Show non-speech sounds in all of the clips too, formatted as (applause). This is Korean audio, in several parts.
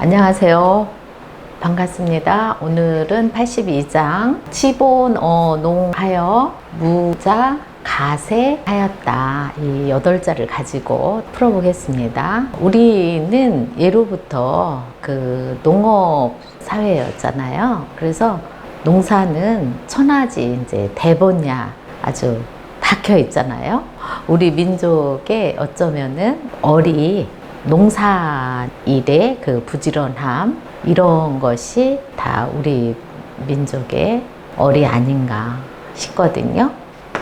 안녕하세요. 반갑습니다. 오늘은 82장 치본 어 농하여 무자 가세 하였다 이 여덟 자를 가지고 풀어보겠습니다. 우리는 예로부터 그 농업 사회였잖아요. 그래서 농사는 천하지 이제 대본야 아주 박혀 있잖아요. 우리 민족의 어쩌면은 어리 농사 일의 그 부지런함 이런 것이 다 우리 민족의 어리 아닌가 싶거든요.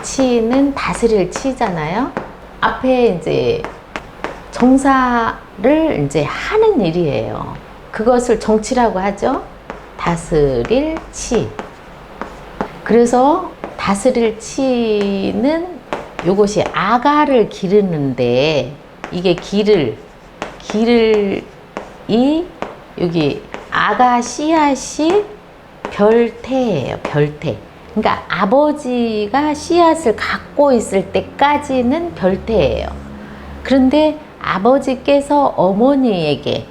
치는 다스릴 치잖아요. 앞에 이제 정사를 이제 하는 일이에요. 그것을 정치라고 하죠. 다스릴 치. 그래서 다스릴 치는 요것이 아가를 기르는데 이게 기를 기를 이 여기 아가 씨앗이 별태예요. 별태. 그러니까 아버지가 씨앗을 갖고 있을 때까지는 별태예요. 그런데 아버지께서 어머니에게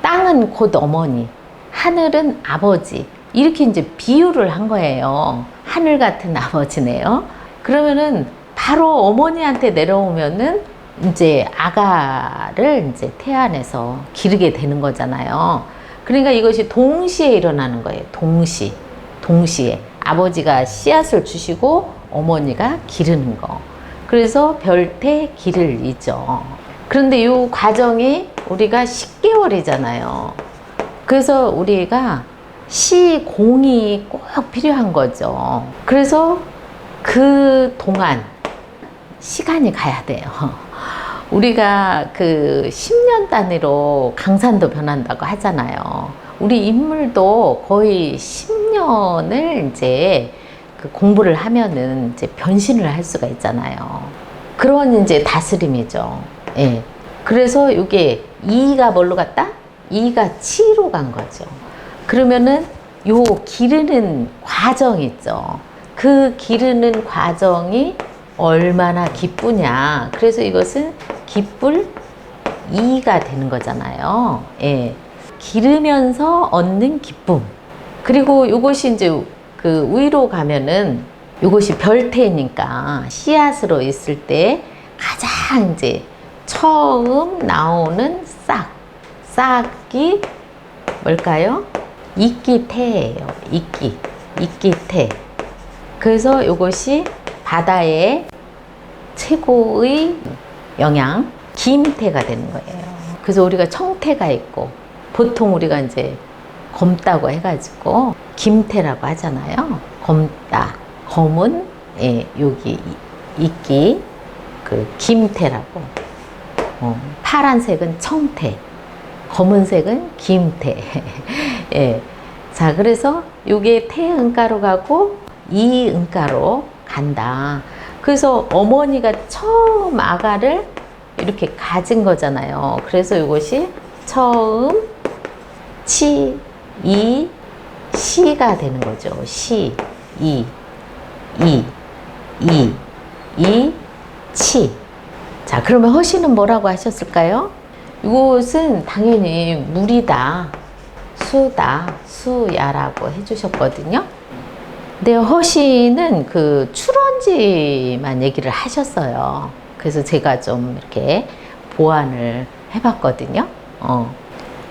땅은 곧 어머니, 하늘은 아버지 이렇게 이제 비유를 한 거예요. 하늘 같은 아버지네요. 그러면은 바로 어머니한테 내려오면은 이제 아가를 이제 태안에서 기르게 되는 거잖아요. 그러니까 이것이 동시에 일어나는 거예요. 동시, 동시에 아버지가 씨앗을 주시고 어머니가 기르는 거. 그래서 별태 기를이죠. 그런데 이 과정이 우리가 10개월이잖아요. 그래서 우리가 시공이 꼭 필요한 거죠. 그래서 그 동안 시간이 가야 돼요. 우리가 그 10년 단위로 강산도 변한다고 하잖아요. 우리 인물도 거의 10년을 이제 그 공부를 하면은 이제 변신을 할 수가 있잖아요. 그런 이제 다스림이죠. 예. 그래서 이게 2가 뭘로 갔다? 2가 치로 간 거죠. 그러면은 요 기르는 과정 있죠. 그 기르는 과정이 얼마나 기쁘냐. 그래서 이것은 기쁠 이가 되는 거잖아요. 예. 기르면서 얻는 기쁨. 그리고 이것이 이제 그 위로 가면은 이것이 별태니까 씨앗으로 있을 때 가장 이제 처음 나오는 싹. 싹이 뭘까요? 이끼태예요. 이끼. 이끼태. 그래서 이것이 바다의 최고의 영양, 김태가 되는 거예요. 그래서 우리가 청태가 있고, 보통 우리가 이제 검다고 해가지고, 김태라고 하잖아요. 검다. 검은, 예, 여기 이끼, 그 김태라고. 어, 파란색은 청태. 검은색은 김태. (laughs) 예. 자, 그래서 요게 태은가로 가고 이은가로 간다. 그래서 어머니가 처음 아가를 이렇게 가진 거잖아요. 그래서 이것이 처음 치, 이, 시가 되는 거죠. 시, 이, 이, 이, 이, 치. 자, 그러면 허시는 뭐라고 하셨을까요? 이것은 당연히 물이다, 수다, 수야라고 해주셨거든요. 근데 허시는 그 출원지만 얘기를 하셨어요. 그래서 제가 좀 이렇게 보완을 해봤거든요. 어.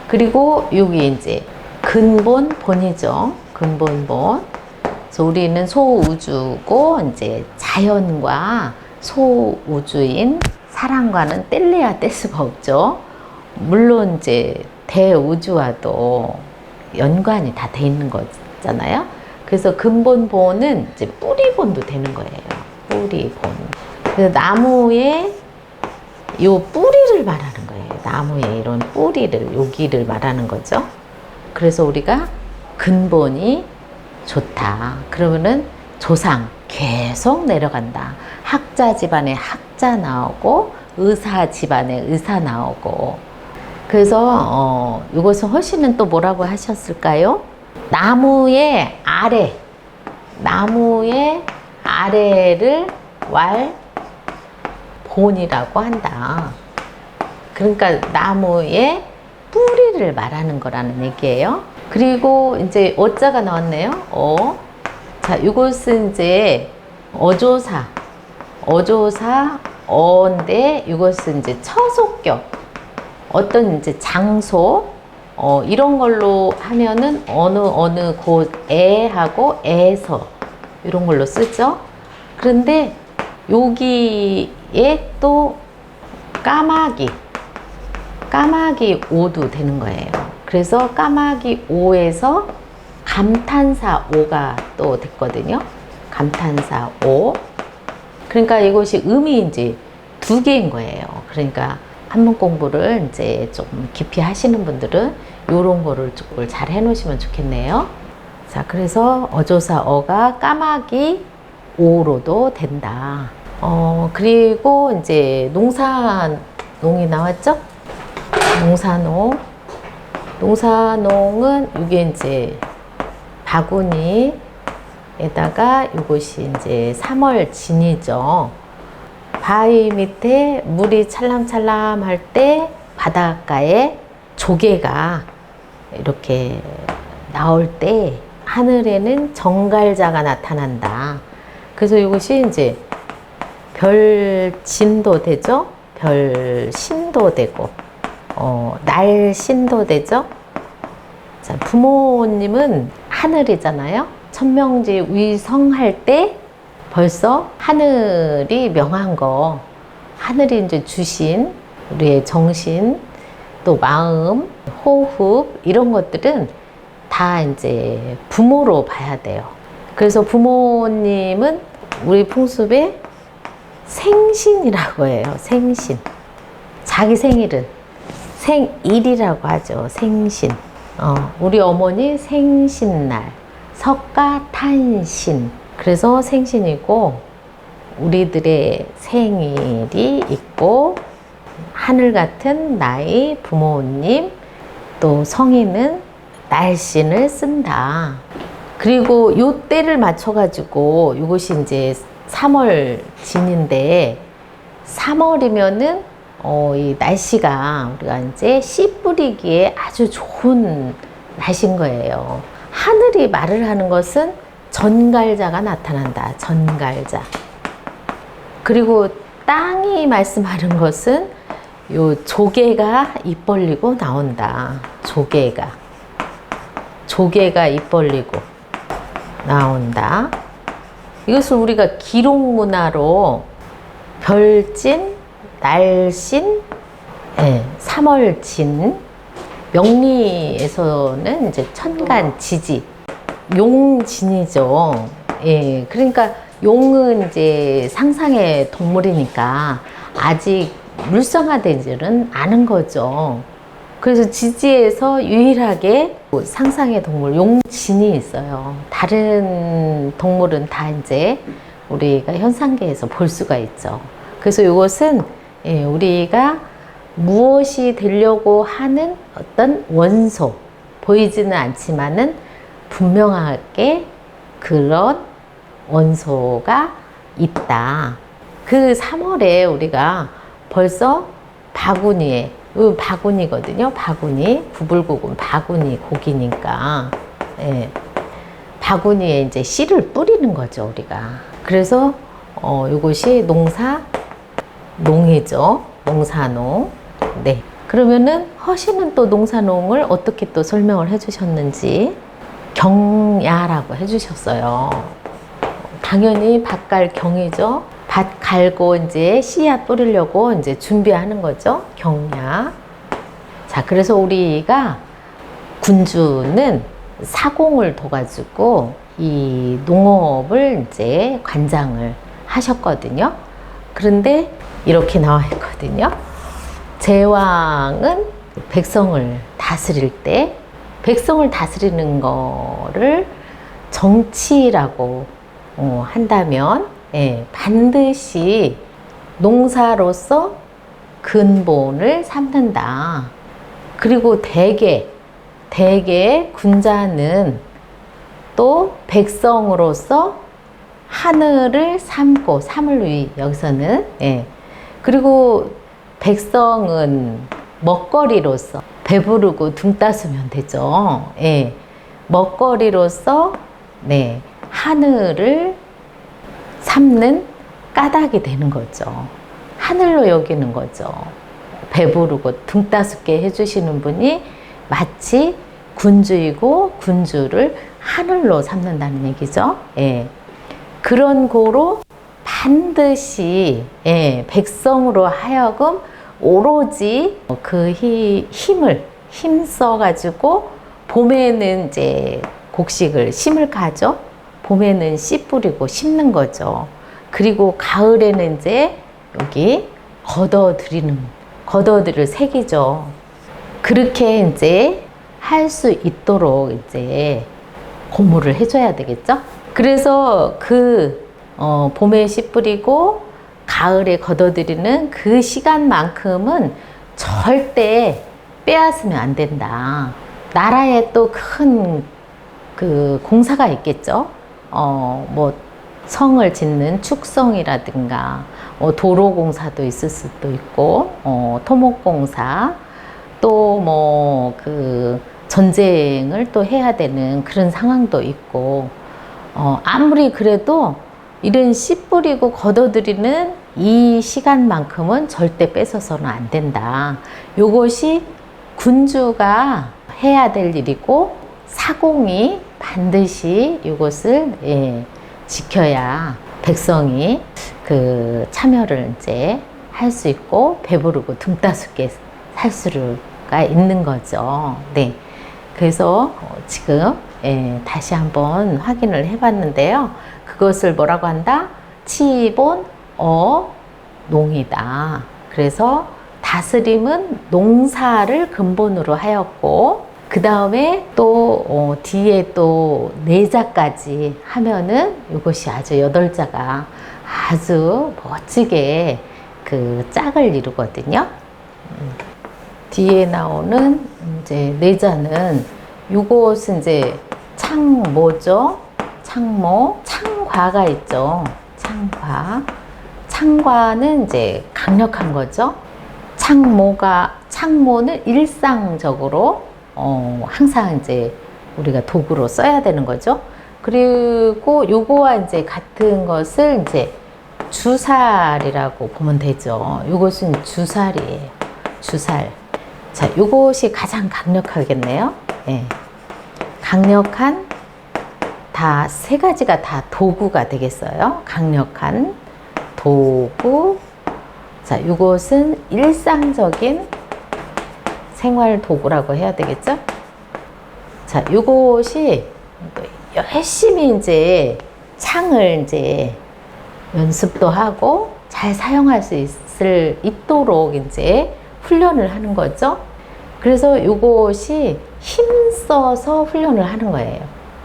그리고 여기 이제 근본 본이죠. 근본 본. 그래서 우리는 소우주고 이제 자연과 소우주인 사랑과는 뗄래야 뗄 수가 없죠. 물론 이제 대우주와도 연관이 다 돼 있는 거잖아요. 그래서 근본본은 이제 뿌리본도 되는 거예요. 뿌리본. 그래서 나무의 요 뿌리를 말하는 거예요. 나무의 이런 뿌리를, 여기를 말하는 거죠. 그래서 우리가 근본이 좋다. 그러면은 조상 계속 내려간다. 학자 집안에 학자 나오고 의사 집안에 의사 나오고 그래서 어, 이것은 허시는 또 뭐라고 하셨을까요? 나무의 아래, 나무의 아래를 왈 본이라고 한다. 그러니까 나무의 뿌리를 말하는 거라는 얘기예요. 그리고 이제 어자가 나왔네요. 어. 자, 이것은 이제 어조사. 어조사 어인데 이것은 이제 처속격. 어떤 이제 장소 어, 이런 걸로 하면은 어느 어느 곳에 하고 에서 이런 걸로 쓰죠. 그런데 여기에 또 까마귀 까마귀 오도 되는 거예요. 그래서 까마귀 오에서 감탄사 오가 또 됐거든요. 감탄사 오. 그러니까 이것이 이제 두 개인 거예요. 그러니까 한문 공부를 이제 좀 깊이 하시는 분들은 이런 거를 조금 잘 해놓으시면 좋겠네요. 자, 그래서 어조사 어가 까마귀 오로도 된다. 어, 그리고 이제 농사농이 나왔죠? 농사농. 농사농은 이게 이제 바구니에다가 이것이 이제 3월 진이죠. 바위 밑에 물이 찰람찰람 할 때 바닷가에 조개가 이렇게 나올 때 하늘에는 정갈자가 나타난다. 그래서 이것이 이제 별진도 되죠. 별신도 되고, 어, 날신도 되죠. 자, 부모님은 하늘이잖아요. 천명지 위성할 때 벌써 하늘이 명한 거, 하늘이 이제 주신 우리의 정신, 또 마음, 호흡, 이런 것들은 다 이제 부모로 봐야 돼요. 그래서 부모님은 우리 풍습에 생신이라고 해요. 생신. 자기 생일은 생일이라고 하죠. 생신. 어, 우리 어머니 생신날. 석가탄신. 그래서 생신이고, 우리들의 생일이 있고, 하늘 같은 나이 부모님, 또 성인은 날씬을 쓴다. 그리고 요 때를 맞춰가지고 이것이 이제 3월 진인데 3월이면은 어, 이 날씨가 우리가 이제 씨 뿌리기에 아주 좋은 날씨인 거예요. 하늘이 말을 하는 것은 전갈자가 나타난다. 전갈자. 그리고 땅이 말씀하는 것은 요 조개가 입 벌리고 나온다. 조개가. 조개가 입 벌리고 나온다. 이것을 우리가 기록 문화로 별진, 날신, 예, 3월진, 명리에서는 이제 천간 지지, 용진이죠. 예, 그러니까 용은 이제 상상의 동물이니까 아직 물성화되지는 않은 거죠. 그래서 지지에서 유일하게 상상의 동물 용진이 있어요. 다른 동물은 다 이제 우리가 현상계에서 볼 수가 있죠. 그래서 이것은 예, 우리가 무엇이 되려고 하는 어떤 원소 보이지는 않지만은 분명하게 그런 원소가 있다. 그 3월에 우리가 벌써 바구니에 이 바구니거든요. 바구니 구불고군 바구니 고기니까 예. 바구니에 이제 씨를 뿌리는 거죠 우리가. 그래서 어, 이것이 농사 농이죠. 농사농. 네. 그러면은 허시는 또 농사농을 어떻게 또 설명을 해주셨는지 경야라고 해주셨어요. 당연히 밭갈 경이죠. 밭 갈고 이제 씨앗 뿌리려고 이제 준비하는 거죠. 경야. 자, 그래서 우리가 군주는 사공을 둬가지고 이 농업을 이제 관장을 하셨거든요. 그런데 이렇게 나와 있거든요. 제왕은 백성을 다스릴 때 백성을 다스리는 거를 정치라고 어, 한다면 예, 반드시 농사로서 근본을 삼는다. 그리고 대개, 대개 군자는 또 백성으로서 하늘을 삼고, 삼을 위, 여기서는, 예. 그리고 백성은 먹거리로서, 배부르고 등 따스면 되죠. 예. 먹거리로서 네, 하늘을 삼는 까닭이 되는 거죠. 하늘로 여기는 거죠. 배부르고 등 따숩게 해주시는 분이 마치 군주이고 군주를 하늘로 삼는다는 얘기죠. 예. 그런 고로 반드시 예, 백성으로 하여금 오로지 그 히- 힘을 힘써 가지고 봄에는 이제 곡식을 심을 가죠. 봄에는 씨 뿌리고 심는 거죠. 그리고 가을에는 이제 여기 걷어들이는 걷어들일 색이죠. 그렇게 이제 할 수 있도록 이제 고무를 해줘야 되겠죠. 그래서 그 어, 봄에 씨 뿌리고 가을에 걷어들이는 그 시간만큼은 절대 빼앗으면 안 된다. 나라에 또 큰 그 공사가 있겠죠. 어, 뭐 성을 짓는 축성이라든가 뭐 도로 공사도 있을 수도 있고 어, 토목 공사 또 뭐 그 전쟁을 또 해야 되는 그런 상황도 있고 어, 아무리 그래도 이런 씨 뿌리고 걷어들이는 이 시간만큼은 절대 뺏어서는 안 된다. 요것이 군주가 해야 될 일이고 사공이 반드시 이것을 예, 지켜야 백성이 그 참여를 이제 할 수 있고 배부르고 등 따숩게 살 수가 있는 거죠. 네. 그래서 어, 지금 예, 다시 한번 확인을 해봤는데요. 그것을 뭐라고 한다? 치본 어 농이다. 그래서 다스림은 농사를 근본으로 하였고 그 다음에 또 어, 뒤에 또 내자까지 하면은 이것이 아주 여덟 자가 아주 멋지게 그 짝을 이루거든요. 음. 뒤에 나오는 이제 내자는 요것은 이제 창모죠. 창모, 창과가 있죠. 창과. 창과는 이제 강력한 거죠. 창모가 창모는 일상적으로 어, 항상 이제 우리가 도구로 써야 되는 거죠. 그리고 요거와 이제 같은 것을 이제 주살이라고 보면 되죠. 요것은 주살이에요. 주살. 자, 요것이 가장 강력하겠네요. 예. 강력한 다 세 가지가 다 도구가 되겠어요. 강력한 도구. 자, 요것은 일상적인 생활 도구라고 해야 되겠죠? 자, 요것이 열심히 이제 창을 이제 연습도 하고 잘 사용할 수 있을 있도록 이제 훈련을 하는 거죠. 그래서 요것이 힘써서 훈련을 하는 거예요.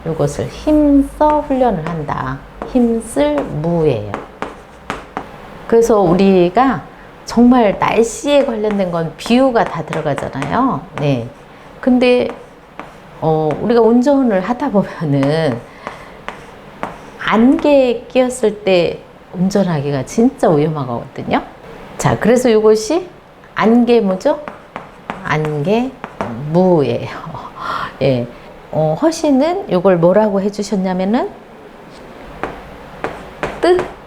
요것을 힘써 훈련을 한다. 힘쓸 무예요. 그래서 우리가 정말 날씨에 관련된 건 비유가 다 들어가잖아요. 네. 근데 어, 우리가 운전을 하다 보면은 안개 끼었을 때 운전하기가 진짜 위험하거든요. 자, 그래서 이것이 안개무죠? 안개 무예요. (laughs) 예. 어, 허신은 이걸 뭐라고 해주셨냐면은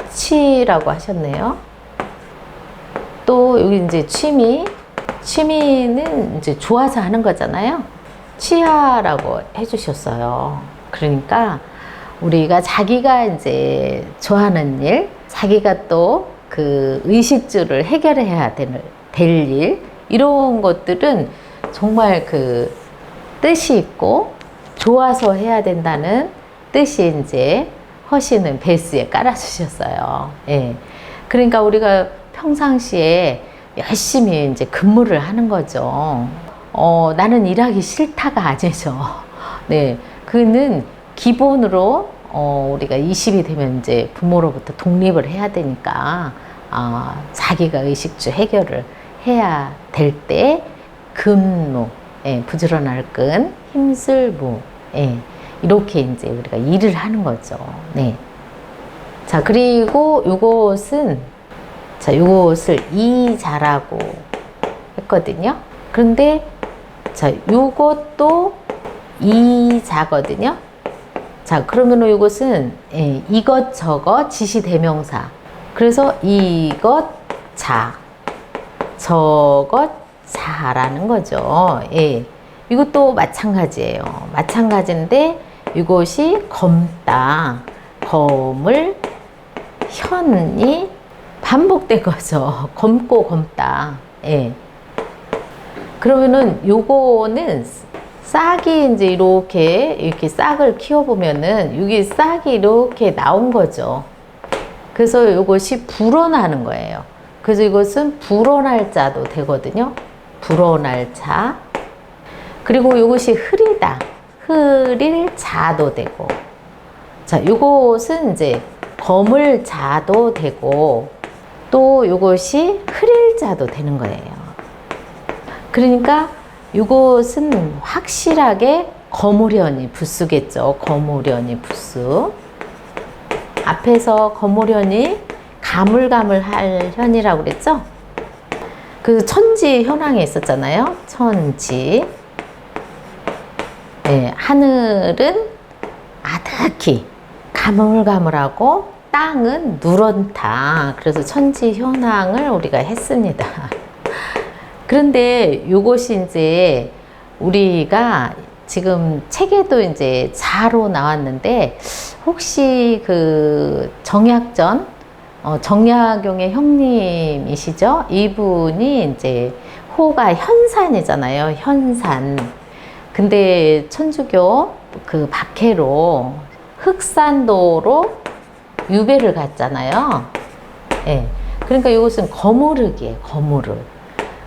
뜻이라고 하셨네요. 또 여기 이제 취미, 취미는 이제 좋아서 하는 거잖아요. 취하라고 해주셨어요. 그러니까 우리가 자기가 이제 좋아하는 일, 자기가 또 그 의식주를 해결해야 될, 될 일, 이런 것들은 정말 그 뜻이 있고 좋아서 해야 된다는 뜻이 이제 허시는 베이스에 깔아주셨어요. 예. 그러니까 우리가 평상시에 열심히 이제 근무를 하는 거죠. 어, 나는 일하기 싫다가 아니죠. (laughs) 네. 그는 기본으로 어, 우리가 20이 되면 이제 부모로부터 독립을 해야 되니까 아, 자기가 의식주 해결을 해야 될 때 근무, 예, 부지런할 근, 힘쓸 무, 예, 이렇게 이제 우리가 일을 하는 거죠. 네. 자, 그리고 요것은 자, 요것을 이자라고 했거든요. 그런데 자, 요것도 이자거든요. 자, 그러면 이것은 예, 이것 저것 지시 대명사. 그래서 이것 자, 저것 자라는 거죠. 예. 이것도 마찬가지예요. 마찬가지인데 이것이 검다, 검을 현이 반복된 거죠. 검고 검다. 예. 그러면은 요거는 싹이 이제 이렇게 이렇게 싹을 키워 보면은 여기 싹이 이렇게 나온 거죠. 그래서 이것이 불어나는 거예요. 그래서 이것은 불어날 자도 되거든요. 불어날 자. 그리고 이것이 흐리다. 흐릴 자도 되고. 자, 요것은 이제 검을 자도 되고 또 이것이 흐릴 자도 되는 거예요. 그러니까 이것은 확실하게 거무련이 부수겠죠. 거무련이 부수. 앞에서 거무련이 가물가물할 현이라고 그랬죠? 그 천지 현황에 있었잖아요. 천지. 네, 하늘은 아득히 가물가물하고 땅은 누런다. 그래서 천지 현황을 우리가 했습니다. 그런데 이것이 이제 우리가 지금 책에도 이제 자로 나왔는데 혹시 그 정약전 어, 정약용의 형님이시죠? 이분이 이제 호가 현산이잖아요. 현산. 근데 천주교 그 박해로 흑산도로 유배를 갔잖아요. 예. 그러니까 이것은 거무르기예요. 거무르.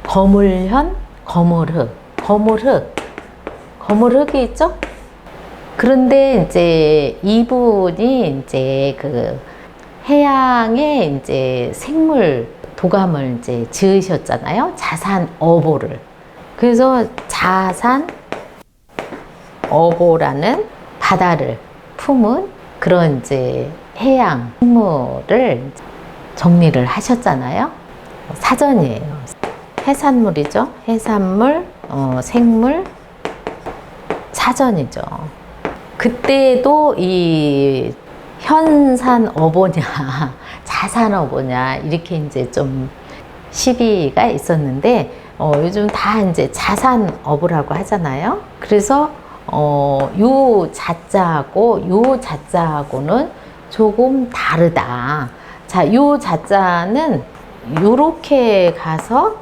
거물현, 거물흑. 거물흑. 거물흑이 있죠? 그런데 이제 이분이 이제 그 해양에 이제 생물 도감을 이제 지으셨잖아요. 자산 어보를. 그래서 자산 어보라는 바다를 품은 그런 이제 해양 생물을 정리를 하셨잖아요. 사전이에요. 해산물이죠. 해산물, 어, 생물, 사전이죠. 그때도 이 현산 어보냐, (laughs) 자산 어보냐, 이렇게 이제 좀 시비가 있었는데, 어, 요즘 다 이제 자산 어보라고 하잖아요. 그래서, 어, 요 자자하고 요 자자하고는 조금 다르다. 자, 요 자자는 요렇게 가서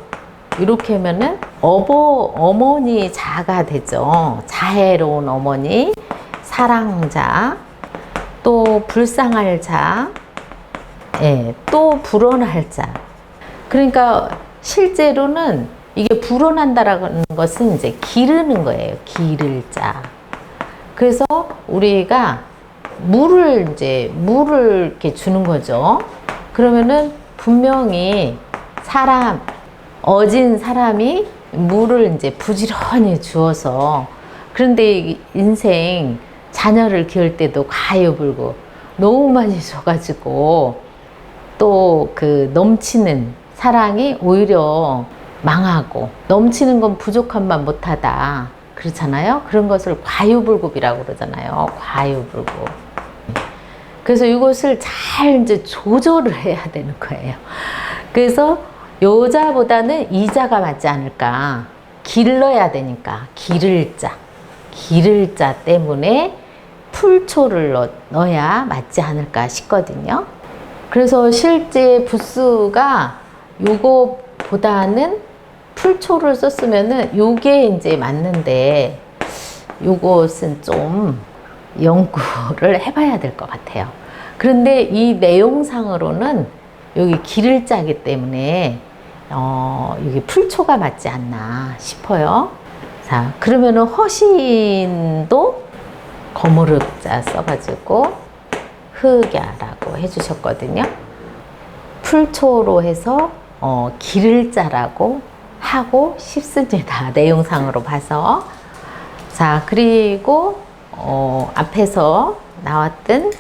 이렇게 하면은 어버 어머니 자가 되죠. 자애로운 어머니, 사랑자, 또 불쌍할 자, 예, 또 불어날 자. 그러니까 실제로는 이게 불어난다라는 것은 이제 기르는 거예요. 기를 자. 그래서 우리가 물을 이제 물을 이렇게 주는 거죠. 그러면은 분명히 사람 어진 사람이 물을 이제 부지런히 주어서 그런데 인생 자녀를 키울 때도 가요불고 너무 많이 (laughs) 줘가지고 또 그 넘치는 사랑이 오히려 망하고 넘치는 건 부족함만 못하다 그렇잖아요. 그런 것을 과유불급이라고 그러잖아요. 과유불급. 그래서 이것을 잘 이제 조절을 해야 되는 거예요. 그래서 여자보다는 이자가 맞지 않을까. 길러야 되니까. 기를 자. 기를 자 때문에 풀초를 넣, 넣어야 맞지 않을까 싶거든요. 그래서 실제 부스가 요거보다는 풀초를 썼으면은 요게 이제 맞는데 요것은 좀 연구를 해봐야 될 것 같아요. 그런데 이 내용상으로는 여기 길을 짜기 때문에 어, 여기 풀초가 맞지 않나 싶어요. 자, 그러면은 허신도 거무륵자 써가지고 흑야라고 해주셨거든요. 풀초로 해서 어, 길을 짜라고 하고 싶습니다. (laughs) 내용상으로 봐서. 자, 그리고 어, 앞에서 나왔던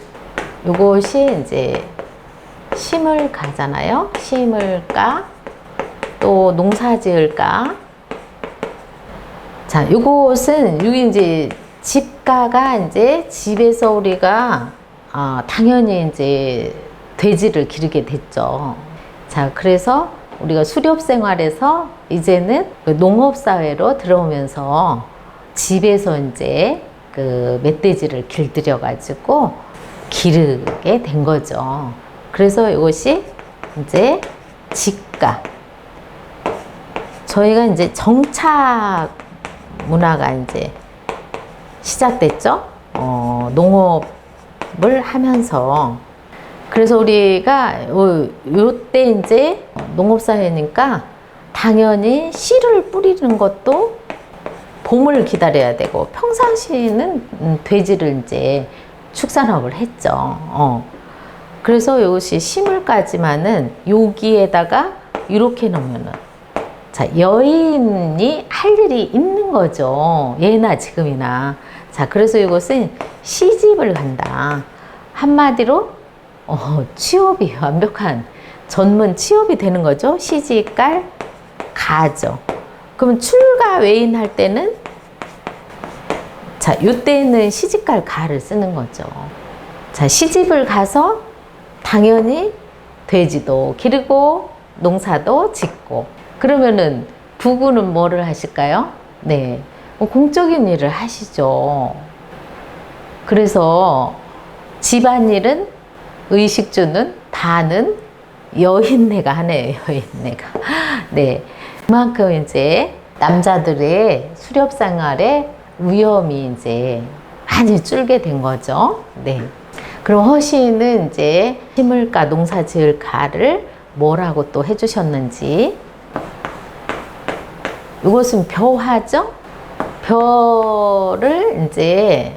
요것이 이제 심을 가잖아요. 심을 까, 또 농사 지을 까. 자, 요것은 여기 이제 집가가 이제 집에서 우리가 아, 당연히 이제 돼지를 기르게 됐죠. 자, 그래서 우리가 수렵 생활에서 이제는 그 농업 사회로 들어오면서 집에서 이제 그 멧돼지를 길들여 가지고 기르게 된 거죠. 그래서 이것이 이제 직가. 저희가 이제 정착 문화가 이제 시작됐죠. 어, 농업을 하면서 그래서 우리가 요- 요때 이제 농업사회니까 당연히 씨를 뿌리는 것도 봄을 기다려야 되고 평상시에는 음, 돼지를 이제 축산업을 했죠. 어. 그래서 이것이 심을까지만은 여기에다가 이렇게 놓으면은 자 여인이 할 일이 있는 거죠. 예나 지금이나. 자 그래서 이것은 시집을 간다. 한마디로 어, 취업이 완벽한 전문 취업이 되는 거죠. 시집갈 가죠. 그럼 출가 외인 할 때는 자, 요때는 시집갈 가를 쓰는 거죠. 자, 시집을 가서 당연히 돼지도 기르고 농사도 짓고 그러면은 부부는 뭐를 하실까요? 네. 뭐 공적인 일을 하시죠. 그래서 집안일은 의식주는 다는 여인네가 하네요, 여인네가. (laughs) 네. 그만큼 이제 남자들의 수렵 생활에 위험이 이제 많이 줄게 된 거죠. 네. 그럼 허시는 이제 심을까 농사 지을까를 뭐라고 또 해주셨는지 이것은 벼화죠? 벼를 이제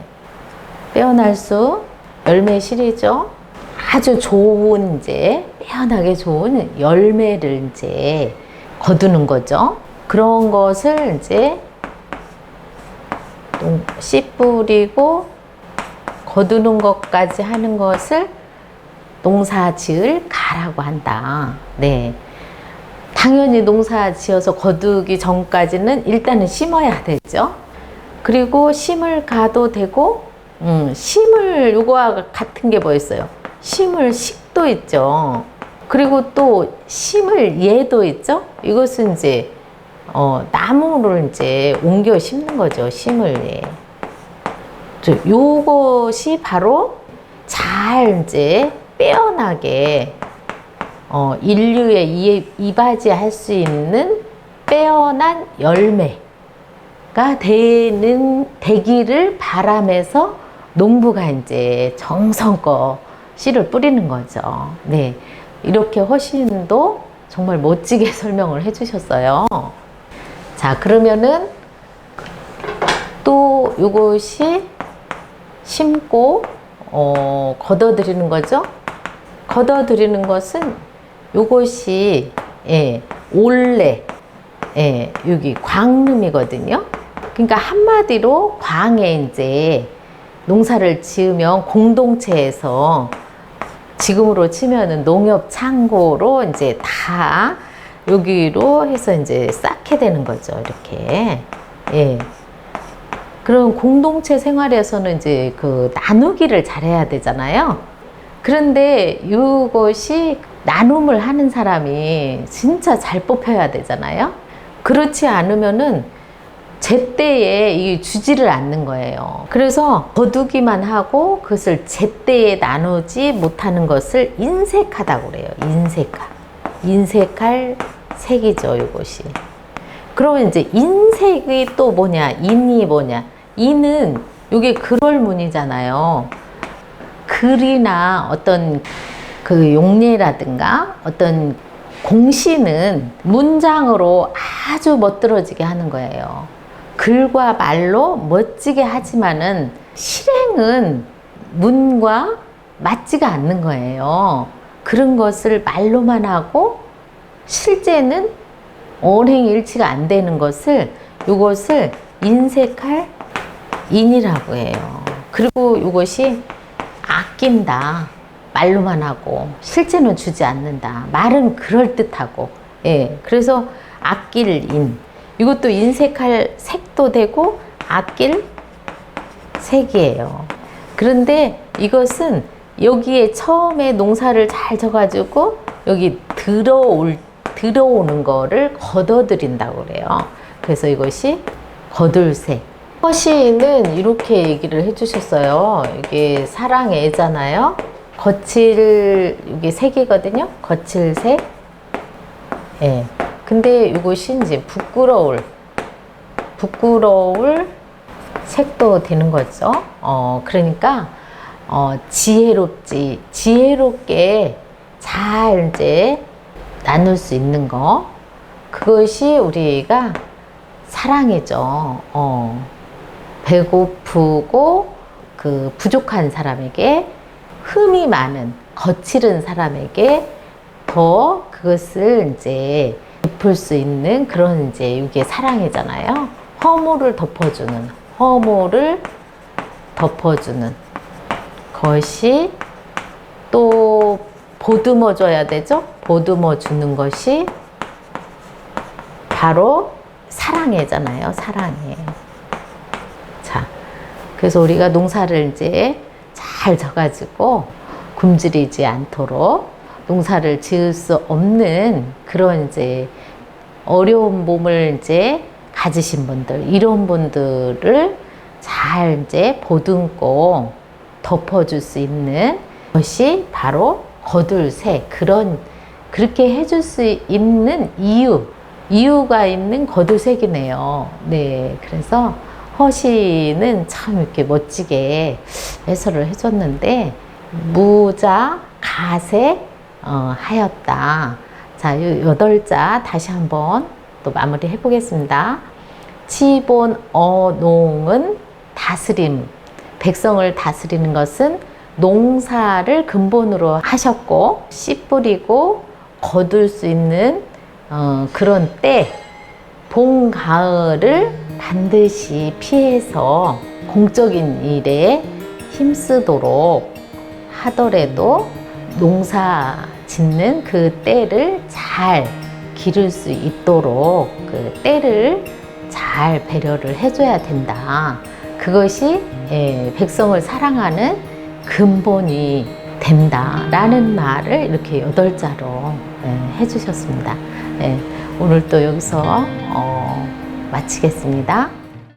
빼어날 수 열매실이죠. 아주 좋은 이제 빼어나게 좋은 열매를 이제 거두는 거죠. 그런 것을 이제 똥- 씨 뿌리고 거두는 것까지 하는 것을 농사 지을 가라고 한다. 네. 당연히 농사 지어서 거두기 전까지는 일단은 심어야 되죠. 그리고 심을 가도 되고, 음, 심을 요거와 같은 게뭐 있어요? 심을 식도 있죠. 그리고 또 심을 예도 있죠. 이것은 이제 어, 나무를 이제 옮겨 심는 거죠. 심을 예. 저 요것이 바로 잘 이제 빼어나게 어, 인류의 이- 이바지할 수 있는 빼어난 열매가 되는 되기를 바라면서 농부가 이제 정성껏 씨를 뿌리는 거죠. 네. 이렇게 허신도 정말 멋지게 (laughs) 설명을 해주셨어요. 자, 그러면은 또 이것이 심고 어, 걷어들이는 거죠. 걷어들이는 것은 요것이 예, 올레 예, 여기 광름이거든요. 그러니까 한마디로 광에 이제 농사를 지으면 공동체에서 지금으로 치면은 농협 창고로 이제 다 여기로 해서 이제 쌓게 되는 거죠. 이렇게. 예. 그럼 공동체 생활에서는 이제 그 나누기를 잘해야 되잖아요. 그런데 이것이 나눔을 하는 사람이 진짜 잘 뽑혀야 되잖아요. 그렇지 않으면은 제때에 이 주지를 않는 거예요. 그래서 거두기만 하고 그것을 제때에 나누지 못하는 것을 인색하다고 그래요. 인색하. 인색할 색이죠, 이것이. 그러면 이제 인색이 또 뭐냐? 인이 뭐냐? 인은 이게 글월문이잖아요. 글이나 어떤 그 용례라든가 어떤 공시는 문장으로 아주 멋들어지게 하는 거예요. 글과 말로 멋지게 하지만은 실행은 문과 맞지가 않는 거예요. 그런 것을 말로만 하고 실제는 언행일치가 안 되는 것을 이것을 인색할 인이라고 해요. 그리고 이것이 아낀다. 말로만 하고 실제는 주지 않는다. 말은 그럴듯하고 예. 그래서 아낄 인. 이것도 인색할 색도 되고 아낄 색이에요. 그런데 이것은 여기에 처음에 농사를 잘 져가지고 여기 들어올 들어오는 거를 걷어들인다고 그래요. 그래서 이것이 거들색. 허시는 이렇게 얘기를 해주셨어요. 이게 사랑애잖아요. 거칠 이게 색이거든요. 거칠색. 예. 근데 이것이 이제 부끄러울 부끄러울 색도 되는 거죠. 어, 그러니까, 어, 지혜롭지, 지혜롭게 잘 이제 나눌 수 있는 거. 그것이 우리가 사랑이죠. 어, 배고프고 그 부족한 사람에게 흠이 많은 거칠은 사람에게 더 그것을 이제 덮을 수 있는 그런 이제 이게 사랑이잖아요. 허물을 덮어주는 허물을 덮어주는 것이 또 보듬어 줘야 되죠. 보듬어 주는 것이 바로 사랑해잖아요. 사랑해. 자, 그래서 우리가 농사를 이제 잘 져가지고 굶주리지 않도록 농사를 지을 수 없는 그런 이제 어려운 몸을 이제 가지신 분들, 이런 분들을 잘 이제 보듬고 덮어줄 수 있는 것이 바로 거둘새 그런 그렇게 해줄 수 있는 이유 이유가 있는 거둘색이네요. 네, 그래서 허시는 참 이렇게 멋지게 해설을 해줬는데 무자 가세 어, 하였다. 자, 요 여덟 자 다시 한번 또 마무리 해보겠습니다. 치본 어농은 다스림, 백성을 다스리는 것은 농사를 근본으로 하셨고 씨 뿌리고 거둘 수 있는 어, 그런 때, 봄, 가을을 반드시 피해서 공적인 일에 힘쓰도록 하더라도 농사 짓는 그 때를 잘 기를 수 있도록 그 때를 잘 배려를 해줘야 된다. 그것이 예, 백성을 사랑하는 근본이 된다라는 말을 이렇게 여덟 자로 예, 해주셨습니다. 예, 오늘 또 여기서 어, 마치겠습니다.